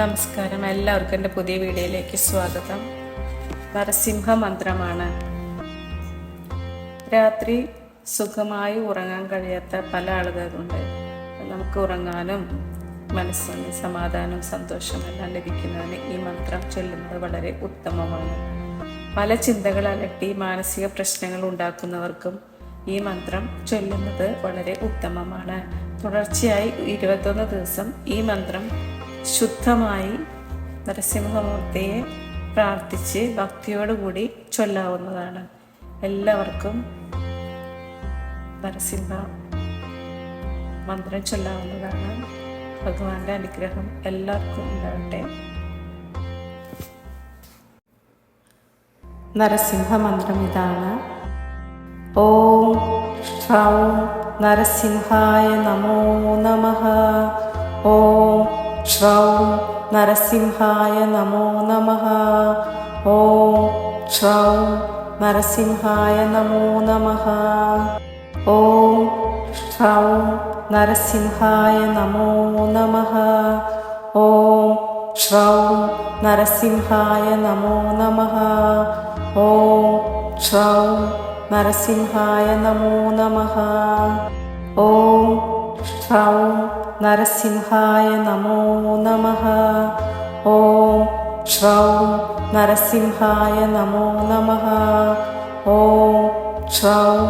നമസ്കാരം. എല്ലാവർക്കും എന്റെ പുതിയ വീഡിയോയിലേക്ക് സ്വാഗതം. നരസിംഹ മന്ത്രമാണ്. രാത്രി സുഖമായി ഉറങ്ങാൻ കഴിയാത്ത പല ആളുകളുണ്ട് നമുക്ക് ഉറങ്ങാനും മനസ്സിന് സമാധാനവും സന്തോഷവും എല്ലാം ലഭിക്കുന്നതിന് ഈ മന്ത്രം ചൊല്ലുന്നത് വളരെ ഉത്തമമാണ്. പല ചിന്തകൾ അലട്ടി മാനസിക പ്രശ്നങ്ങൾ ഉണ്ടാക്കുന്നവർക്കും ഈ മന്ത്രം ചൊല്ലുന്നത് വളരെ ഉത്തമമാണ്. തുടർച്ചയായി ഇരുപത്തൊന്ന് ദിവസം ഈ മന്ത്രം ശുദ്ധമായി നരസിംഹമൂർത്തിയെ പ്രാർത്ഥിച്ച് ഭക്തിയോടുകൂടി ചൊല്ലാവുന്നതാണ്. എല്ലാവർക്കും നരസിംഹ മന്ത്രം ചൊല്ലാവുന്നതാണ്. ഭഗവാന്റെ അനുഗ്രഹം എല്ലാവർക്കും ഉണ്ടാവട്ടെ നരസിംഹ മന്ത്രം ഇതാണ്. ഓം ശ്രൗം നരസിംഹായ നമോ നമ. ഓം श्रं नरसिंहाय नमो नमः ॐ श्रं नरसिंहाय नमो नमः ॐ श्रं नरसिंहाय नमो नमः ॐ श्रं नरसिंहाय नमो नमः ॐ श्रं नरसिंहाय नमो नमः ॐ श्रं नरसिंहाय नमो नमः ॐ श्रौं नरसिंहाय नमो नमः ॐ श्रौं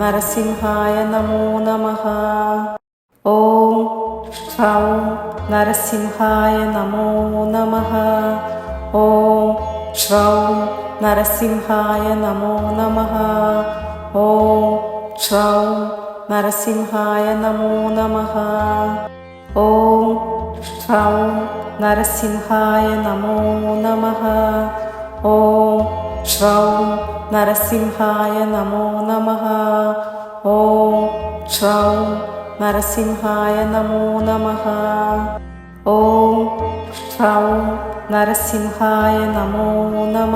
नरसिंहाय नमो नमः ॐ श्रौं नरसिंहाय नमो नमः ॐ श्रौं नरसिंहाय नमो नमः ॐ श्रौं നരസിംഹായ നമോ നമ. ഓം ശ്രൗം നരസിംഹായ നമോ നമ. ഓം ശ്രൗം നരസിംഹായ നമോ നമ. ഓം ശ്രൗം നരസിംഹായ നമോ നമ. ഓം ശ്രൗം നരസിംഹായ നമോ നമ.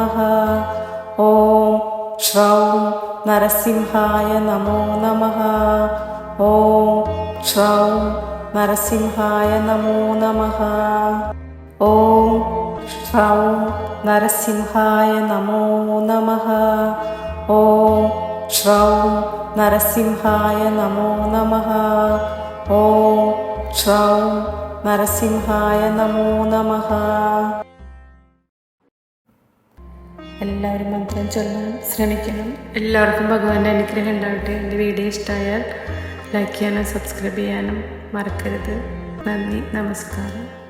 ഓം ശ്രൗം नरसिंहाय नमो नमः। ॐ क्षौं नरसिंहाय नमो नमः। ॐ क्षौं नरसिंहाय नमो नमः। ॐ क्षौं नरसिंहाय नमो नमः। ॐ क्षौं नरसिंहाय नमो नमः। എല്ലാവരും മന്ത്രം ചൊല്ലാൻ ശ്രമിക്കണം. എല്ലാവർക്കും ഭഗവാന്റെ അനുഗ്രഹം ഉണ്ടാവട്ടെ. എന്റെ വീഡിയോ ഇഷ്ടമായാൽ ലൈക്ക് ചെയ്യാനും സബ്സ്ക്രൈബ് ചെയ്യാനും മറക്കരുത്. നന്ദി നമസ്കാരം.